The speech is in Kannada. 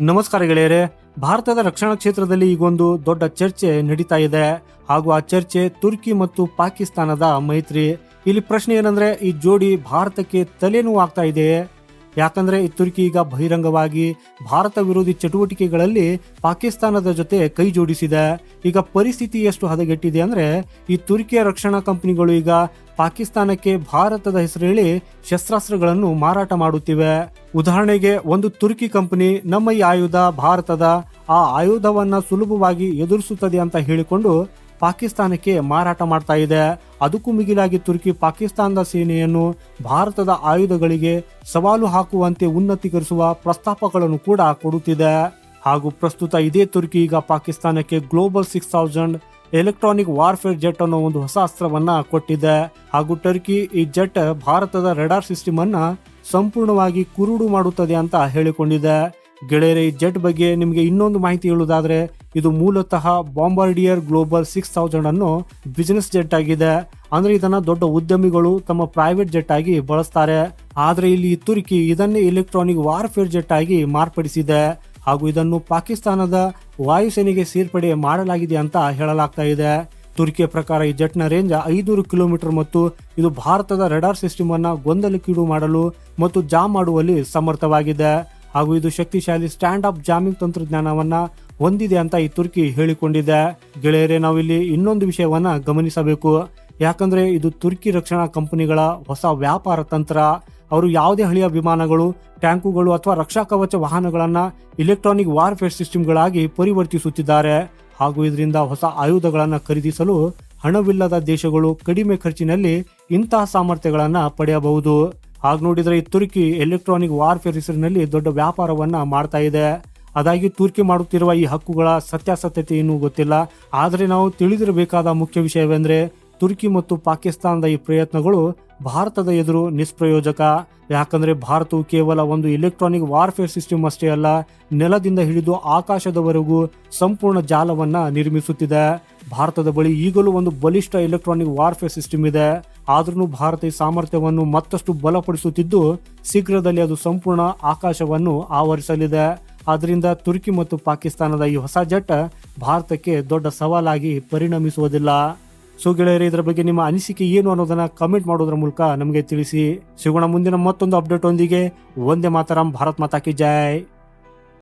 ನಮಸ್ಕಾರ ಗೆಳೆಯರೇ, ಭಾರತದ ರಕ್ಷಣಾ ಕ್ಷೇತ್ರದಲ್ಲಿ ಈಗೊಂದು ದೊಡ್ಡ ಚರ್ಚೆ ನಡೀತಾ ಇದೆ. ಹಾಗೂ ಆ ಚರ್ಚೆ ತುರ್ಕಿ ಮತ್ತು ಪಾಕಿಸ್ತಾನದ ಮೈತ್ರಿ. ಇಲ್ಲಿ ಪ್ರಶ್ನೆ ಏನಂದ್ರೆ, ಈ ಜೋಡಿ ಭಾರತಕ್ಕೆ ತಲೆನೋವು ಆಗ್ತಾ ಇದೆ? ಯಾಕಂದ್ರೆ, ಈ ತುರ್ಕಿ ಈಗ ಬಹಿರಂಗವಾಗಿ ಭಾರತ ವಿರೋಧಿ ಚಟುವಟಿಕೆಗಳಲ್ಲಿ ಪಾಕಿಸ್ತಾನದ ಜೊತೆ ಕೈ ಜೋಡಿಸಿದೆ. ಈಗ ಪರಿಸ್ಥಿತಿ ಎಷ್ಟು ಹದಗೆಟ್ಟಿದೆ ಅಂದ್ರೆ, ಈ ತುರ್ಕಿಯ ರಕ್ಷಣಾ ಕಂಪನಿಗಳು ಈಗ ಪಾಕಿಸ್ತಾನಕ್ಕೆ ಭಾರತದ ಹೆಸರು ಶಸ್ತ್ರಾಸ್ತ್ರಗಳನ್ನು ಮಾರಾಟ ಮಾಡುತ್ತಿವೆ. ಉದಾಹರಣೆಗೆ, ಒಂದು ತುರ್ಕಿ ಕಂಪನಿ ನಮ್ಮ ಈ ಆಯುಧ ಭಾರತದ ಆ ಆಯುಧವನ್ನ ಸುಲಭವಾಗಿ ಎದುರಿಸುತ್ತದೆ ಅಂತ ಹೇಳಿಕೊಂಡು ಪಾಕಿಸ್ತಾನಕ್ಕೆ ಮಾರಾಟ ಮಾಡ್ತಾ ಇದೆ. ಅದಕ್ಕೂ ಮಿಗಿಲಾಗಿ ತುರ್ಕಿ ಪಾಕಿಸ್ತಾನದ ಸೇನೆಯನ್ನು ಭಾರತದ ಆಯುಧಗಳಿಗೆ ಸವಾಲು ಹಾಕುವಂತೆ ಉನ್ನತೀಕರಿಸುವ ಪ್ರಸ್ತಾಪಗಳನ್ನು ಕೂಡ ಕೊಡುತ್ತಿದೆ. ಹಾಗೂ ಪ್ರಸ್ತುತ ಇದೇ ತುರ್ಕಿ ಈಗ ಪಾಕಿಸ್ತಾನಕ್ಕೆ global six thousand electronic warfare jet ಅನ್ನೋ ಒಂದು ಹೊಸ ಅಸ್ತ್ರವನ್ನ ಕೊಟ್ಟಿದೆ. ಹಾಗೂ ಟರ್ಕಿ ಈ ಜೆಟ್ ಭಾರತದ ರೆಡಾರ್ ಸಿಸ್ಟಮ್ ಅನ್ನ ಸಂಪೂರ್ಣವಾಗಿ ಕುರುಡು ಮಾಡುತ್ತದೆ ಅಂತ ಹೇಳಿಕೊಂಡಿದೆ. ಗೆಳೆಯರೇ, ಈ ಜೆಟ್ ಬಗ್ಗೆ ನಿಮಗೆ ಇನ್ನೊಂದು ಮಾಹಿತಿ ಹೇಳುವುದಾದ್ರೆ, ಇದು ಮೂಲತಃ ಬಾಂಬಾರ್ಡಿಯರ್ ಗ್ಲೋಬಲ್ ಸಿಕ್ಸ್ ತೌಸಂಡ್ ಅನ್ನು ಬಿಸಿನೆಸ್ ಜೆಟ್ ಆಗಿದೆ. ಅಂದ್ರೆ ಇದನ್ನ ದೊಡ್ಡ ಉದ್ಯಮಿಗಳು ತಮ್ಮ ಪ್ರೈವೇಟ್ ಜೆಟ್ ಆಗಿ ಬಳಸ್ತಾರೆ. ಆದ್ರೆ ಇಲ್ಲಿ ತುರ್ಕಿ ಇದನ್ನೇ ಎಲೆಕ್ಟ್ರಾನಿಕ್ ವಾರ್ಫೇರ್ ಜೆಟ್ ಆಗಿ ಮಾರ್ಪಡಿಸಿದೆ. ಹಾಗೂ ಇದನ್ನು ಪಾಕಿಸ್ತಾನದ ವಾಯುಸೇನೆಗೆ ಸೇರ್ಪಡೆ ಮಾಡಲಾಗಿದೆ ಅಂತ ಹೇಳಲಾಗ್ತಾ ಇದೆ. ತುರ್ಕಿಯ ಪ್ರಕಾರ ಈ ಜೆಟ್ನ ರೇಂಜ್ ಐನೂರು ಕಿಲೋಮೀಟರ್ ಮತ್ತು ಇದು ಭಾರತದ ರೆಡಾರ್ ಸಿಸ್ಟಮ್ ಅನ್ನ ಗೊಂದಲಕ್ಕೀಡು ಮಾಡಲು ಮತ್ತು ಜಾಮ್ ಮಾಡುವಲ್ಲಿ ಸಮರ್ಥವಾಗಿದೆ. ಹಾಗೂ ಇದು ಶಕ್ತಿಶಾಲಿ ಸ್ಟ್ಯಾಂಡ್ ಅಪ್ ಜಾಮಿಂಗ್ ತಂತ್ರಜ್ಞಾನವನ್ನ ಹೊಂದಿದೆ ಅಂತ ಈ ತುರ್ಕಿ ಹೇಳಿಕೊಂಡಿದೆ. ಗೆಳೆಯರೆ, ನಾವಿಲ್ಲಿ ಇನ್ನೊಂದು ವಿಷಯವನ್ನ ಗಮನಿಸಬೇಕು. ಯಾಕಂದ್ರೆ ಇದು ತುರ್ಕಿ ರಕ್ಷಣಾ ಕಂಪನಿಗಳ ಹೊಸ ವ್ಯಾಪಾರ ತಂತ್ರ. ಅವರು ಯಾವುದೇ ಹಳೆಯ ವಿಮಾನಗಳು, ಟ್ಯಾಂಕುಗಳು ಅಥವಾ ರಕ್ಷಾ ಕವಚ ವಾಹನಗಳನ್ನ ಇಲೆಕ್ಟ್ರಾನಿಕ್ ವಾರ್ಫೇರ್ ಸಿಸ್ಟಮ್ಗಳಾಗಿ ಪರಿವರ್ತಿಸುತ್ತಿದ್ದಾರೆ. ಹಾಗೂ ಇದರಿಂದ ಹೊಸ ಆಯುಧಗಳನ್ನು ಖರೀದಿಸಲು ಹಣವಿಲ್ಲದ ದೇಶಗಳು ಕಡಿಮೆ ಖರ್ಚಿನಲ್ಲಿ ಇಂತಹ ಸಾಮರ್ಥ್ಯಗಳನ್ನ ಪಡೆಯಬಹುದು. ಹಾಗೆ ನೋಡಿದ್ರೆ ಈ ತುರ್ಕಿ ಎಲೆಕ್ಟ್ರಾನಿಕ್ ವಾರ್ಫೇರ್ ಹೆಸರಿನಲ್ಲಿ ದೊಡ್ಡ ವ್ಯಾಪಾರವನ್ನ ಮಾಡ್ತಾ ಇದೆ. ಅದಾಗಿ ತುರ್ಕಿ ಮಾಡುತ್ತಿರುವ ಈ ಹಕ್ಕುಗಳ ಸತ್ಯಾಸತ್ಯತೆ ಇನ್ನೂ ಗೊತ್ತಿಲ್ಲ. ಆದರೆ ನಾವು ತಿಳಿದಿರಬೇಕಾದ ಮುಖ್ಯ ವಿಷಯವೆಂದರೆ ತುರ್ಕಿ ಮತ್ತು ಪಾಕಿಸ್ತಾನದ ಈ ಪ್ರಯತ್ನಗಳು ಭಾರತದ ಎದುರು ನಿಷ್ಪ್ರಯೋಜಕ. ಯಾಕಂದ್ರೆ ಭಾರತವು ಕೇವಲ ಒಂದು ಎಲೆಕ್ಟ್ರಾನಿಕ್ ವಾರ್ಫೇರ್ ಸಿಸ್ಟಮ್ ಅಷ್ಟೇ ಅಲ್ಲ, ನೆಲದಿಂದ ಹಿಡಿದು ಆಕಾಶದವರೆಗೂ ಸಂಪೂರ್ಣ ಜಾಲವನ್ನ ನಿರ್ಮಿಸುತ್ತಿದೆ. ಭಾರತದ ಬಳಿ ಈಗಲೂ ಒಂದು ಬಲಿಷ್ಠ ಎಲೆಕ್ಟ್ರಾನಿಕ್ ವಾರ್ಫೇರ್ ಸಿಸ್ಟಮ್ ಇದೆ. ಆದ್ರೂ ಭಾರತ ಈ ಸಾಮರ್ಥ್ಯವನ್ನು ಮತ್ತಷ್ಟು ಬಲಪಡಿಸುತ್ತಿದ್ದು, ಶೀಘ್ರದಲ್ಲಿ ಅದು ಸಂಪೂರ್ಣ ಆಕಾಶವನ್ನು ಆವರಿಸಲಿದೆ. ಆದ್ದರಿಂದ ತುರ್ಕಿ ಮತ್ತು ಪಾಕಿಸ್ತಾನದ ಈ ಹೊಸ ಜಟ್ ಭಾರತಕ್ಕೆ ದೊಡ್ಡ ಸವಾಲಾಗಿ ಪರಿಣಮಿಸುವುದಿಲ್ಲ. ಸೊ ಗೆಳೆಯರೆ, ಇದರ ಬಗ್ಗೆ ನಿಮ್ಮ ಅನಿಸಿಕೆ ಏನು ಅನ್ನೋದನ್ನ ಕಮೆಂಟ್ ಮಾಡೋದ್ರ ಮೂಲಕ ನಮಗೆ ತಿಳಿಸಿ. ಸಿಗೋಣ ಮುಂದಿನ ಮತ್ತೊಂದು ಅಪ್ಡೇಟ್ ಒಂದಿಗೆ. ಒಂದೇ ಮಾತರಂ, ಭಾರತ್ ಮಾತಾಕಿ ಜಾಯ್